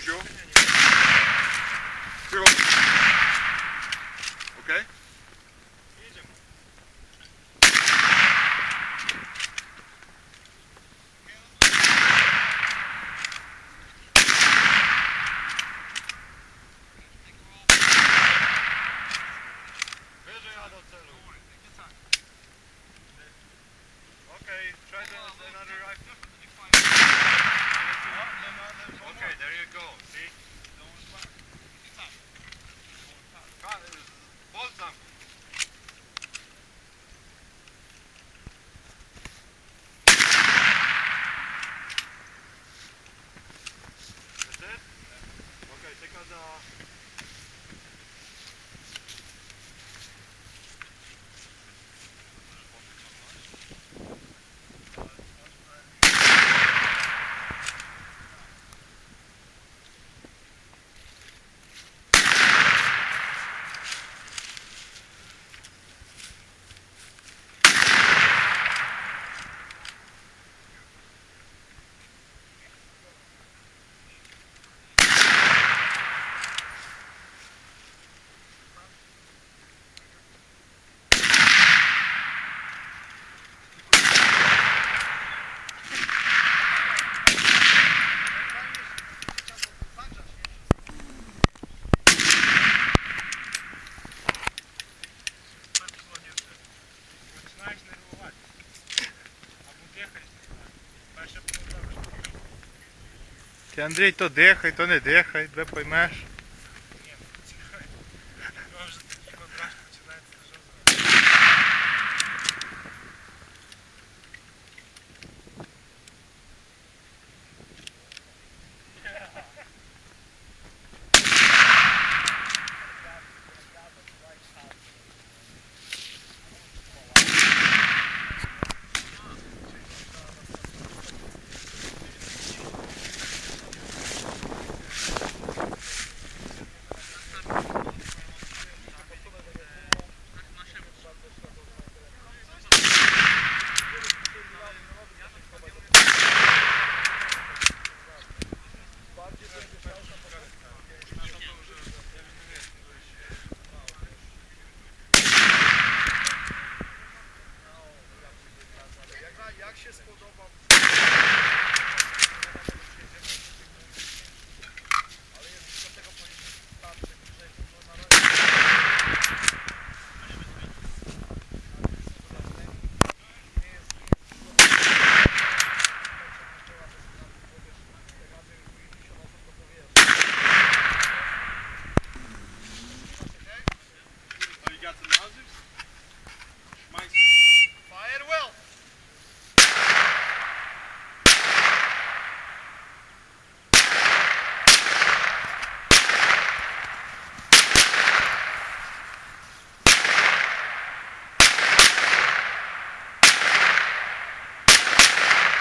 for? Zero. Okay? Okay, try another rifle. Okay, there you go. See? That's it? Okay, take out the... Андрій то дихай, то не дихай, де поймеш.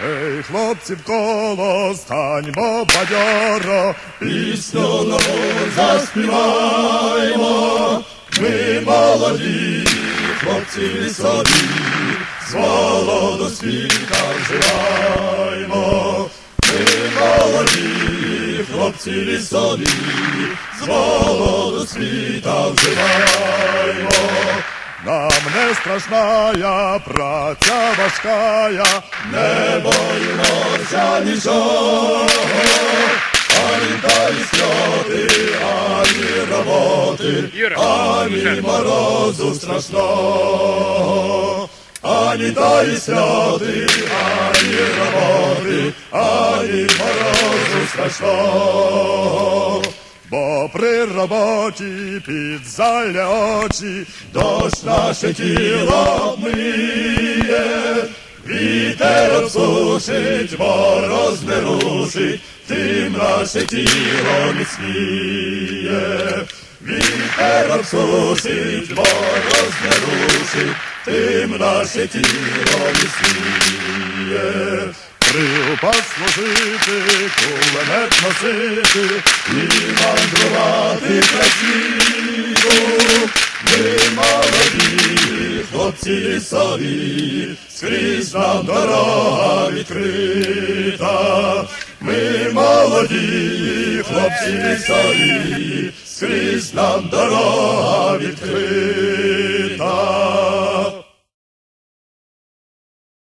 Ей, хлопці в коло, станьмо бадьоро, пісню нову заспіваймо. Ми молоді, хлопці лісові, з молоду світа вживаймо. Ми молоді, хлопці лісові, з молоду світа вживаймо. Нам не страшная праця важкая, не боїмося нічого, ані й сльоти, ані роботи, ані морозу страшного, ані й сльоти, ані роботи, ані морозу страшного. Бо при роботі під очі дощ наше тіло миє, вітер обсушить, мороз не рушить, тим наше тіло міцніє. Вітер обсушить, мороз не рушить, тим наше тіло міцніє. Прилпас служити, кулемет носити і мандрувати красиво. Ми молоді, хлопці лісові, скрізь нам дорога відкрита. ми молоді, хлопці старі, скрізь нам дорога відкрита.